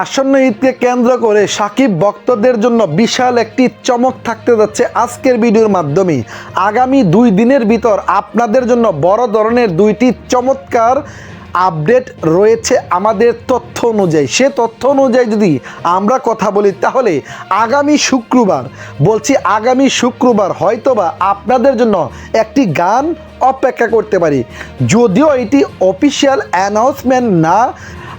আসন্ন ঈদকে কেন্দ্র করে সাকিব ভক্তদের জন্য বিশাল একটি চমক থাকতে যাচ্ছে আজকের ভিডিওর মাধ্যমে। আগামী দুই দিনের ভিতর আপনাদের জন্য বড় ধরনের দুইটি চমৎকার আপডেট রয়েছে আমাদের তথ্য অনুযায়ী। সে তথ্য অনুযায়ী যদি আমরা কথা বলি, তাহলে আগামী শুক্রবার, বলছি আগামী শুক্রবার হয়তোবা আপনাদের জন্য একটি গান অপেক্ষা করতে পারি। যদিও এটি অফিসিয়াল অ্যানাউন্সমেন্ট না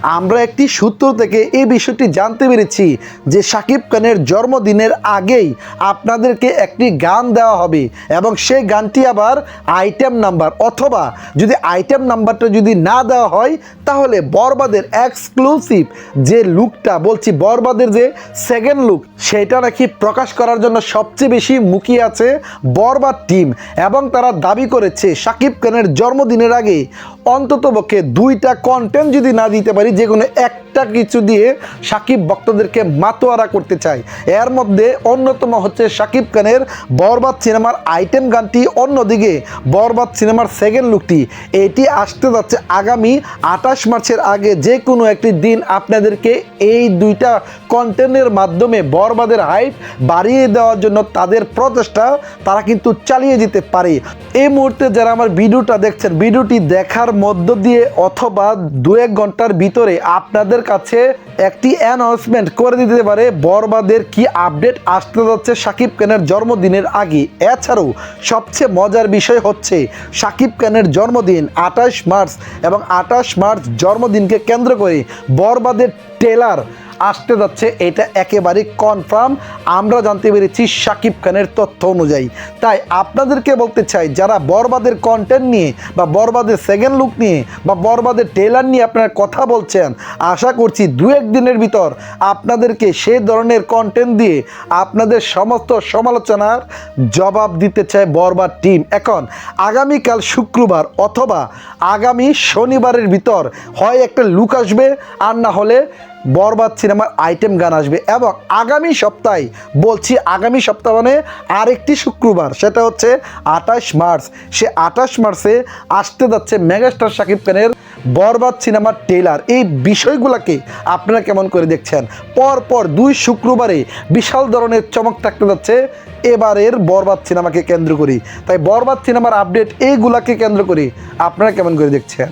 আমরা একটি সূত্র থেকে এই বিষয়টি জানতে পেরেছি যে শাকিব খানের জন্মদিনের আগেই আপনাদেরকে একটি গান দেওয়া হবে এবং সেই গানটি আবার আইটেম নাম্বার অথবা যদি আইটেম নাম্বারটা যদি না দেওয়া হয়, তাহলে বরবাদের এক্সক্লুসিভ যে লুকটা বলছি বরবাদের যে সেকেন্ড লুক সেটা নাকি প্রকাশ করার জন্য সবচেয়ে বেশি মুখিয়ে আছে বরবাদ টিম এবং তারা দাবি করেছে শাকিব খানের জন্মদিনের আগে অন্ততপক্ষে দুইটা কন্টেন্ট যদি না দিতে পারি যে কোনো একটা কিছু দিয়ে সাকিব ভক্তদেরকে মাতোয়ারা করতে চায়। এর মধ্যে অন্যতম হচ্ছে সাকিব খানের বরবাদ সিনেমার আইটেম গানটি অন্যদিকে বরবাদ সিনেমার সেকেন্ড লুকটি এটি আসতে যাচ্ছে আগামী আঠাশ মার্চের আগে যে কোনো একটি দিন আপনাদেরকে এই দুইটা কন্টেন্টের মাধ্যমে বরবাদের হাইট বাড়িয়ে দেওয়ার জন্য তাদের প্রচেষ্টা তারা কিন্তু চালিয়ে যেতে পারে। এই মুহূর্তে যারা আমার ভিডিওটা দেখছেন, ভিডিওটি দেখার মধ্য দিয়ে অথবা দু এক ঘণ্টার ভিতরে আপনাদের কাছে একটি অ্যানাউন্সমেন্ট করে দিতে পারে। বরবাদের কি আপডেট আসতে যাচ্ছে সাকিব খানের জন্মদিনের আগে? এছাড়াও সবচেয়ে মজার বিষয় হচ্ছে সাকিব খানের জন্মদিন আঠাশ মার্চ এবং আঠাশ মার্চ জন্মদিনকে কেন্দ্র করে বরবাদের টেলার আসতে যাচ্ছে, এটা একেবারে কনফার্ম আমরা জানতে পেরেছি সাকিব খানের তথ্য অনুযায়ী। তাই আপনাদেরকে বলতে চাই, যারা বরবাদের কন্টেন্ট নিয়ে বা বরবাদের সেকেন্ড লুক নিয়ে বা বরবাদের টেলার নিয়ে আপনারা কথা বলছেন, আশা করছি দু এক দিনের ভিতর আপনাদেরকে সে ধরনের কন্টেন্ট দিয়ে আপনাদের সমস্ত সমালোচনার জবাব দিতে চায় বরবাদ টিম এখন, আগামীকাল শুক্রবার অথবা আগামী শনিবারের ভিতর হয় একটা লুক আসবে, আর না হলে বরবাদ সিনেমার আইটেম গান আসবে এবং আগামী সপ্তাহে বলছি আগামী সপ্তাহ মানে আরেকটি শুক্রবার, সেটা হচ্ছে আঠাশ মার্চ। সে আঠাশ মার্চে আসতে যাচ্ছে মেগাস্টার শাকিব খানের বরবাদ সিনেমার টেলার এই বিষয়গুলোকে আপনারা কেমন করে দেখছেন? পর পর দুই শুক্রবারে বিশাল ধরনের চমক থাকতে যাচ্ছে। এবারের বরবাদ সিনেমাকে কেন্দ্র করি। তাই বরবাদ সিনেমার আপডেট এইগুলাকে কেন্দ্র করি আপনারা কেমন করে দেখছেন?